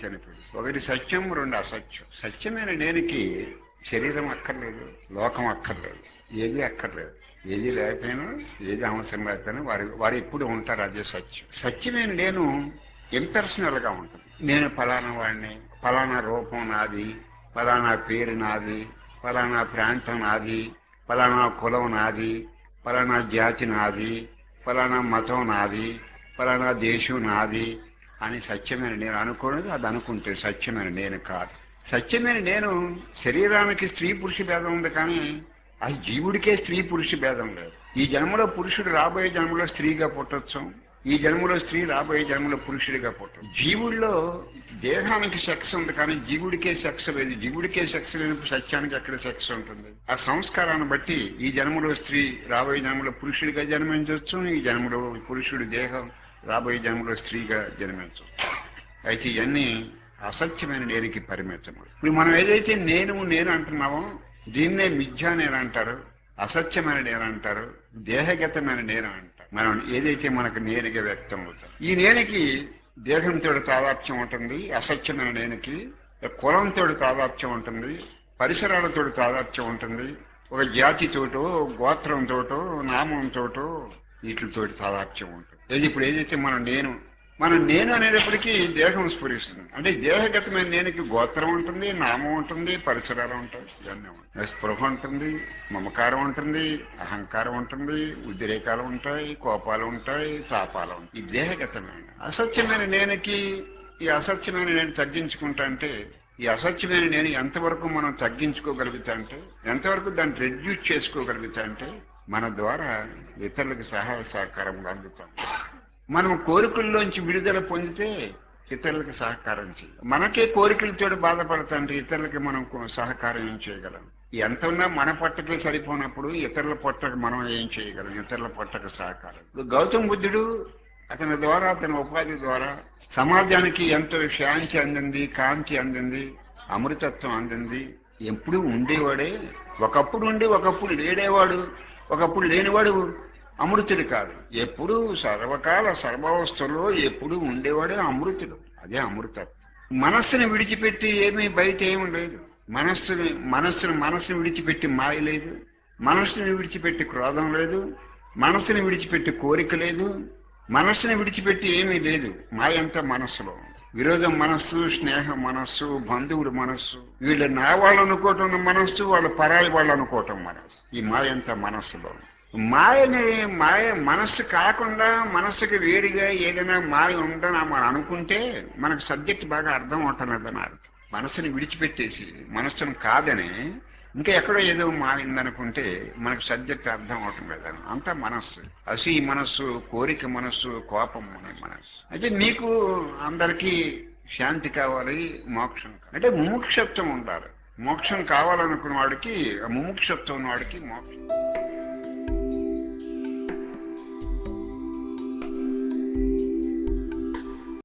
గురించి ఒకటి సత్యం రెండు అసత్యం. సత్యమైన నేనికి శరీరం అక్కర్లేదు లోకం అక్కర్లేదు ఏది అక్కర్లేదు. ఏది లేకపోయినా ఏది అవసరం లేకపోయినా వారు వారు ఎప్పుడు ఉంటారు అదే సత్యం. సత్యమైన నేను ఇంపర్సనల్గా ఉంటుంది నేను ఫలానా వాడిని ఫలానా రూపం నాది ఫలానా పేరు నాది ఫలానా ప్రాంతం నాది ఫలానా కులం నాది ఫలానా జాతి నాది ఫలానా మతం నాది ఫలానా దేశం నాది అని సత్యమైన నేను అనుకోలేదు అది అనుకుంటే సత్యమైన నేను కాదు. సత్యమైన నేను శరీరానికి స్త్రీ పురుష భేదం ఉంది కానీ ఆ జీవుడికే స్త్రీ పురుష భేదం లేదు. ఈ జన్మలో పురుషుడు రాబోయే జన్మలో స్త్రీగా పుట్టొచ్చు. ఈ జన్మలో స్త్రీ రాబోయే జన్మలో పురుషుడిగా పుట్టడం జీవుల్లో దేహానికి సెక్స్ ఉంది కానీ జీవుడికే సెక్స్ లేదు. జీవుడికే సెక్స్ లేనప్పుడు సత్యానికి ఎక్కడ సెక్స్ ఉంటుంది? ఆ సంస్కారాన్ని బట్టి ఈ జన్మలో స్త్రీ రాబోయే జన్మలో పురుషుడిగా జన్మించవచ్చు ఈ జన్మలో పురుషుడి దేహం రాబోయే జన్మలో స్త్రీగా జన్మించవచ్చు అయితే ఇవన్నీ అసత్యమైన నేనికి పరిమితములు ఇప్పుడు మనం ఏదైతే నేను నేను అంటున్నామో దీన్నే మిథ్యా నేను అంటారు అసత్యమైన నేను అంటారు దేహగతమైన నేను అంటారు. మనం ఏదైతే మనకు నేనుగా వ్యక్తం అవుతాం. ఈ నేనికి దేహంతో తాదాప్యం ఉంటుంది అసత్యమైన నేనికి కులంతో తాదాప్యం ఉంటుంది పరిసరాలతో తాదాప్యం ఉంటుంది ఒక జాతితోటో గోత్రంతోటో నామంతోటో వీటితోటి తాదాప్యం ఉంటుంది. ఏది ఇప్పుడు ఏదైతే మనం నేను మనం నేను అనేటప్పటికీ దేహం స్ఫురిస్తుంది. అంటే దేహగతమైన నేనికి గోత్రం ఉంటుంది నామం ఉంటుంది పరిసరాలు ఉంటాయి ఇవన్నీ ఉంటాయి. స్పృహ ఉంటుంది మమకారం ఉంటుంది అహంకారం ఉంటుంది ఉద్రేకాలు ఉంటాయి కోపాలు ఉంటాయి తాపాలు ఉంటాయి. ఈ దేహగతమైన అసత్యమైన నేనికి ఈ అసత్యమైన నేను తగ్గించుకుంటా అంటే ఈ అసత్యమైన నేను ఎంతవరకు మనం తగ్గించుకోగలుగుతా అంటే ఎంతవరకు దాన్ని రెడ్యూస్ చేసుకోగలుగుతా అంటే మన ద్వారా ఇతరులకు సహాయ సహకారం అందుతాం. మనం కోరికల్లోంచి విడుదల పొందితే ఇతరులకు సహకారం చేయాలి మనకే కోరికలతో బాధపడతాంటే ఇతరులకి మనం సహకారం ఏం చేయగలం? ఎంత ఉన్నా మన పొట్టకే సరిపోనప్పుడు ఇతరుల పొట్టకు మనం ఏం చేయగలం? ఇతరుల పొట్టకు సహకారం. ఇప్పుడు గౌతమ బుద్ధుడు అతని ద్వారా అతని ఉపాధి ద్వారా సమాజానికి ఎంతో శాంతి అందింది కాంతి అందింది అమృతత్వం అందింది. ఎప్పుడు ఉండేవాడే. ఒకప్పుడు ఉండి ఒకప్పుడు లేడేవాడు. ఒకప్పుడు లేనివాడు అమృతుడు కాదు ఎప్పుడు సర్వకాల సర్వావస్థలో ఎప్పుడు ఉండేవాడే అమృతుడు. అదే అమృతత్వం. మనస్సును విడిచిపెట్టి ఏమీ బయట ఏమీ లేదు. మనస్సుని మనస్సును మనస్సును విడిచిపెట్టి మాయ లేదు. మనస్సును విడిచిపెట్టి క్రోధం లేదు. మనస్సును విడిచిపెట్టి కోరిక లేదు. మనస్సును విడిచిపెట్టి ఏమీ లేదు. మాయంతా మనస్సులో ఉంది. విరోధం మనస్సు స్నేహం మనస్సు బంధువుల మనస్సు వీళ్ళు నా వాళ్ళు అనుకోవటం మనస్సు వాళ్ళ పరాయి వాళ్ళు అనుకోవటం మనస్సు. ఈ మాయంతా మనస్సులో మాయని మాయ మనస్సు కాకుండా మనస్సుకి వేరుగా ఏదైనా మాయ ఉందని మనం అనుకుంటే మనకు సబ్జెక్ట్ బాగా అర్థం అవటలేదని అర్థం. మనస్సుని విడిచిపెట్టేసి మనస్సును కాదని ఇంకా ఎక్కడో ఏదో మారిందనుకుంటే మనకు సబ్జెక్ట్ అర్థం అవటం లేదు. అంతా మనస్సు. అసి మనస్సు కోరిక మనస్సు కోపం అనే మనస్సు. అయితే నీకు అందరికీ శాంతి కావాలి మోక్షం కావాలి. అంటే ముముక్షత్వం ఉండాలి. మోక్షం కావాలనుకున్న వాడికి ముముక్షత్వం వాడికి మోక్షం.